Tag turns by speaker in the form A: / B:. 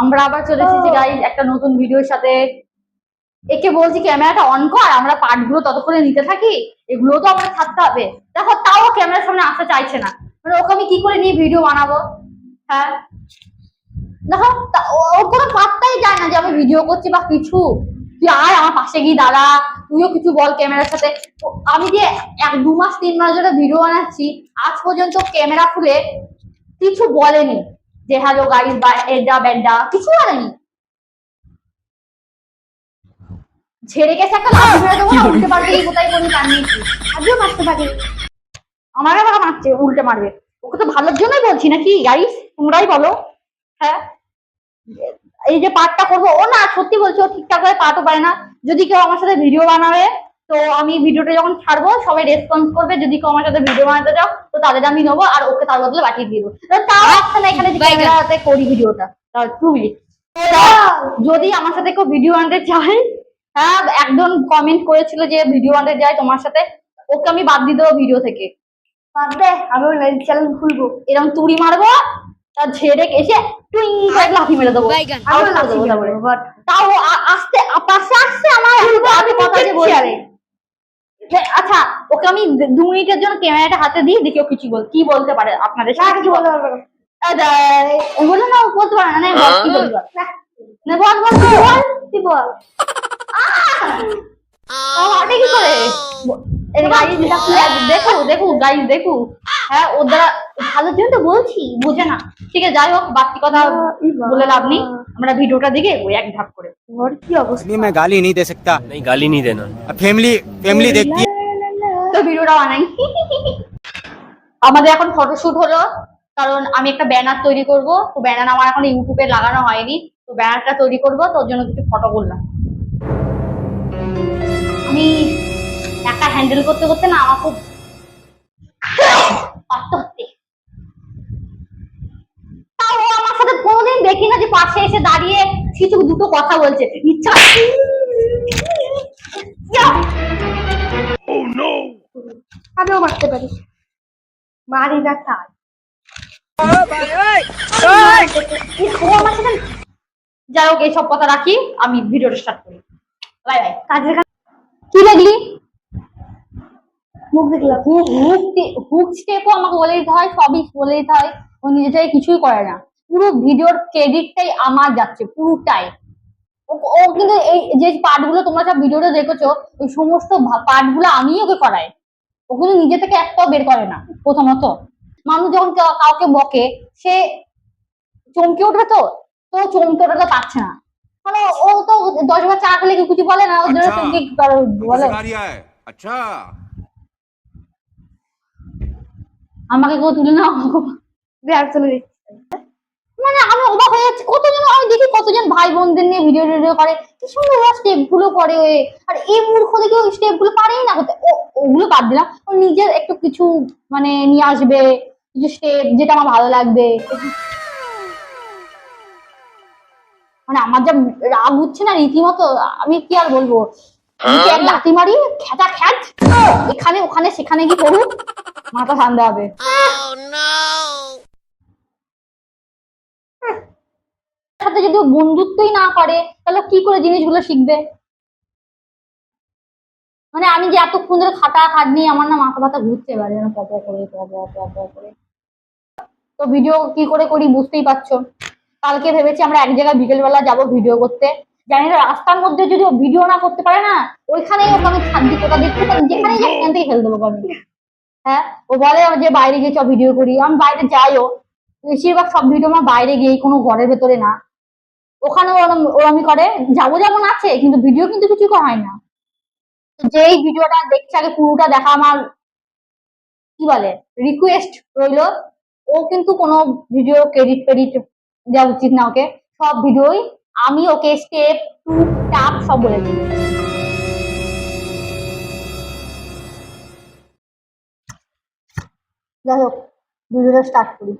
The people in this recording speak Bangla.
A: আমরা আবার চলে এসেছি গাইজ একটা নতুন ভিডিওর সাথে। একে বলছি ক্যামেরাটা অন কর আমরা পার্টগুলো ততক্ষণে নিতে থাকি এগুলো তো আমাদের থাকতে হবে। দেখো তাও ক্যামেরার সামনে আসতে চাইছে না। মানে ওকে আমি কি করে নিয়ে ভিডিও বানাবো? হ্যাঁ? দেখো ও কোনো পাত্তাই যায় না যে আমি ভিডিও করছি বা কিছু। তুই আয় আমার পাশে গিয়ে দাঁড়া তুইও কিছু বল ক্যামেরার সাথে। আমি যে এক দু মাস তিন মাস ধরে ভিডিও বানাচ্ছি আজ পর্যন্ত ক্যামেরা খুলে কিছু বলেনি। যে হ্যালো গাইস বা এডা বেডা কিছু বলেনি। ঝেড়ে গেছে একটা লাঠি মেরে দেবো না উল্টে এই কোথায় কোন কান্দিয়েছি আজও মারতে পারে। আমার আবার মারছে উল্টে মারবে। ওকে তো ভালোর জন্যই বলছি নাকি গাইস তোমরাই বলো। হ্যাঁ? এই যে পার্টটা করব ও না সত্যি বলছি ও ঠিকঠাক করে পাঠও পারে না। যদি কেউ আমার সাথে ভিডিও বানাবে তো আমি ভিডিওটা যখন ছাড়বো সবাই রেসপন্স করবে যদি কেউ আমার সাথে ভিডিও বানাতে চাও তো তাদের আমি নেব আর ওকে তার বদলে পাঠিয়ে দেবো। তাও আসছে না এখানে ক্যামেরাতে করি ভিডিওটা টু মিনিট যদি আমার সাথে কেউ ভিডিও আনতে চায় হ্যাঁ একজন কমেন্ট করেছিল যে ভিডিও আনতে যায় তোমার সাথে ওকে আমি বাদ দিয়ে দেবো ভিডিও থেকে। বাদ দে আমি চ্যানেল খুলবো। এরকম তুড়ি মারবো তার ঝেড়ে এসে টুইং করে লাফি মেরে দেবো। তাও আসতে আ- পাশে আসছে আমার আগে কথা যে বলছে যে, আচ্ছা ওকে আমি দু- দু মিনিটের জন্য ক্যামেরাটা হাতে দিই দেখি ও কিছু বল কি বলতে পারে আপনাদের সাথে কি বলতে পারবে বললো না ও বলতে পারে না না, বল কি বলবি বল না বল বল তুই বল তুই বল আহ! ও হাঁটে কি করে এই গাইজ দেখো দেখো গাইজ দেখো হ্যাঁ ওর দ্বারা ভালোর জন্য তো বলছি বুঝে না ঠিক আছে যাই হোক বাকি কথা বলে লাভ নেই আমরা ভিডিওটা দিকে ওই এক ধাপ করে ওর কি অবস্থা
B: नहीं मैं गाली नहीं दे सकता
C: नहीं गाली नहीं देना
B: अब फैमिली फैमिली देखती है
A: তো ভিডিওটা বানাই। আমাদের এখন ফটোশুট হলো, কারণ আমি একটা ব্যানার তৈরি করব। তো ব্যানার আমার এখন ইউটিউবে লাগানো হয়নি। তো ব্যানারটা তৈরি করব তোর জন্য কিছু ফটো করলাম। আমি একা হ্যান্ডেল করতে করতে না আমার খুব আমার সাথে কোনোদিন দেখি না যে পাশে এসে দাঁড়িয়ে কিছু দুটো কথা বলছে। ইচ্ছা আমিও মারতে পারি। মারি না সাথে যাই হোক, এইসব কথা রাখি, আমি ভিডিওটা স্টার্ট করি। Bye bye. কাজের কাজ কি দেখলি? মুখ দেখলাম। হুক হুক স্টেপও আমাকে বলে দিতে হয়, সবই বলে দিতে হয়। ও নিজেটাই কিছুই করে না। পুরো ভিডিওর ক্রেডিটটাই আমার যাচ্ছে, পুরোটাই। ও- কিন্তু এই যে পার্টগুলো তোমরা সব ভিডিওতে দেখেছ ওই সমস্ত পার্টগুলো আমি ওকে করাই। ওগুলো নিজে থেকে একটাও বের করে না প্রথমত। মানুষ যখন কাউকে বকে সে চমকে উঠবে তো তো চমকে ওঠাটা পাচ্ছে না। মানে ও তো দশ বার চা খেলে কিছু বলে না?
D: ওদের
A: চমকে বলে?
D: আচ্ছা।
A: আমাকে কেউ তুলে নাও। দেখি কতজন ভাই বোনদের নিয়ে ভিডিও টিডিও করে। কি সুন্দর স্টেপগুলো করে আর এই মূর্খ দেখে ওই স্টেপগুলো পারেই না করতে। ওগুলো বাদ দিলাম। ও নিজের একটু কিছু মানে নিয়ে আসবে। কিছু স্টেপ যেটা আমার ভালো লাগবে। মানে আমার যা রাগ উঠছে না রীতিমতো, আমি কি আর বলব? লাথি মারি? খেটা খ্যাচ? এখানে, ওখানে, সেখানে কি করুক মাথা ঠান্ডা হবে সাথে যদি বন্ধুত্বই না করে, তাহলে কি করে জিনিসগুলো শিখবে? মানে আমি যে এতক্ষণ ধরে খাটা খাটনি আমার না মাথা ব্যথা ঘুরতে পারে যেন পপ করে পপ করে। তো ভিডিও কি করে করি বুঝতেই পারছ? কালকে ভেবেছি আমরা এক জায়গায় বিকেলবেলা যাব ভিডিও করতে। জানি না, রাস্তার মধ্যে যদি ভিডিও না করতে পারে না, ওইখানেই ওকে আমি ছাদ দিয়ে কোথা দেখতে পারি যেখানেই যাই সেখান থেকে দেবো আমি। হ্যাঁ ও বলে যে বাইরে গিয়ে চ ভিডিও করি। আমি বাইরে যাইও। বেশিরভাগ সব ভিডিও আমার বাইরে গিয়ে কোনো ঘরের ভেতরে না। ওখানে ওরমি করে। যাব যেমন আছে, কিন্তু ভিডিও কিন্তু কিছু হয় না। যেই ভিডিওটা দেখছে, আগে পুরোটা দেখা আমার, কি বলে রিকোয়েস্ট রইল। ও কিন্তু কোনো ভিডিও ক্রেডিট ফেডিট দেওয়া উচিত না ওকে। সব ভিডিওই আমি ওকে স্টেপ টু টাপ সব বলে দিই। যাই হোক ভিডিওটা স্টার্ট করি।